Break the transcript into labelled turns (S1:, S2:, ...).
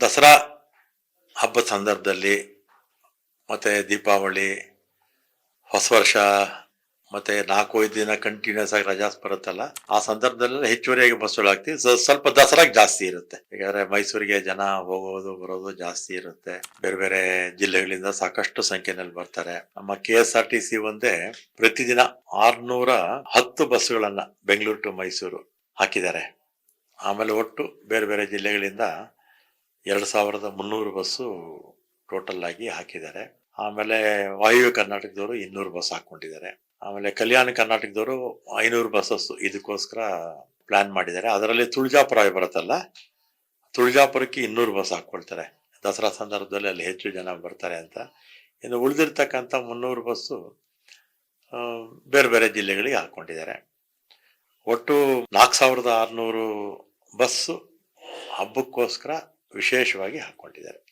S1: ದಸರಾ ಹಬ್ಬದ ಸಂದರ್ಭದಲ್ಲಿ ಮತ್ತೆ ದೀಪಾವಳಿ, ಹೊಸ ವರ್ಷ, ಮತ್ತೆ ನಾಲ್ಕು ಐದು ದಿನ ಕಂಟಿನ್ಯೂಸ್ ಆಗಿ ರಜಾಸ್ ಬರುತ್ತಲ್ಲ, ಆ ಸಂದರ್ಭದಲ್ಲಿ ಹೆಚ್ಚುವರಿಯಾಗಿ ಬಸ್ಸುಗಳು ಸೊ, ಸ್ವಲ್ಪ ದಸರಾಗೆ ಜಾಸ್ತಿ ಇರುತ್ತೆ. ಯಾಕಂದರೆ ಮೈಸೂರಿಗೆ ಜನ ಹೋಗೋದು, ಬರೋದು ಜಾಸ್ತಿ ಇರುತ್ತೆ. ಬೇರೆ ಬೇರೆ ಜಿಲ್ಲೆಗಳಿಂದ ಸಾಕಷ್ಟು ಸಂಖ್ಯೆನಲ್ಲಿ ಬರ್ತಾರೆ. ನಮ್ಮ K S R T C ಒಂದೇ ಪ್ರತಿದಿನ ಆರ್ನೂರ ಹತ್ತು ಬಸ್ಸುಗಳನ್ನು ಬೆಂಗಳೂರು ಟು ಮೈಸೂರು ಹಾಕಿದ್ದಾರೆ. ಆಮೇಲೆ ಒಟ್ಟು ಬೇರೆ ಬೇರೆ ಜಿಲ್ಲೆಗಳಿಂದ ಎರಡು ಸಾವಿರದ ಮುನ್ನೂರು ಬಸ್ಸು ಟೋಟಲ್ ಆಗಿ ಹಾಕಿದ್ದಾರೆ. ಆಮೇಲೆ ವಾಯುವ್ಯ ಕರ್ನಾಟಕದವರು ಇನ್ನೂರು ಬಸ್ ಹಾಕೊಂಡಿದ್ದಾರೆ ಆಮೇಲೆ ಕಲ್ಯಾಣ ಕರ್ನಾಟಕದವರು ಐನೂರು ಬಸ್ಸಸ್ ಇದಕ್ಕೋಸ್ಕರ ಪ್ಲಾನ್ ಮಾಡಿದ್ದಾರೆ. ಅದರಲ್ಲಿ ತುಳಜಾಪುರ ಬರುತ್ತಲ್ಲ, ತುಳಜಾಪುರಕ್ಕೆ ಇನ್ನೂರು ಬಸ್ ಹಾಕ್ಕೊಳ್ತಾರೆ. ದಸರಾ ಸಂದರ್ಭದಲ್ಲಿ ಅಲ್ಲಿ ಹೆಚ್ಚು ಜನ ಬರ್ತಾರೆ ಅಂತ. ಇನ್ನು ಉಳಿದಿರ್ತಕ್ಕಂಥ ಮುನ್ನೂರು ಬಸ್ಸು ಬೇರೆ ಬೇರೆ ಜಿಲ್ಲೆಗಳಿಗೆ ಹಾಕೊಂಡಿದ್ದಾರೆ ಒಟ್ಟು ನಾಲ್ಕು ಸಾವಿರದ ಆರುನೂರು ಬಸ್ಸು ಹಬ್ಬಕ್ಕೋಸ್ಕರ ವಿಶೇಷವಾಗಿ ಹಾಕೊಂಡಿದ್ದಾರೆ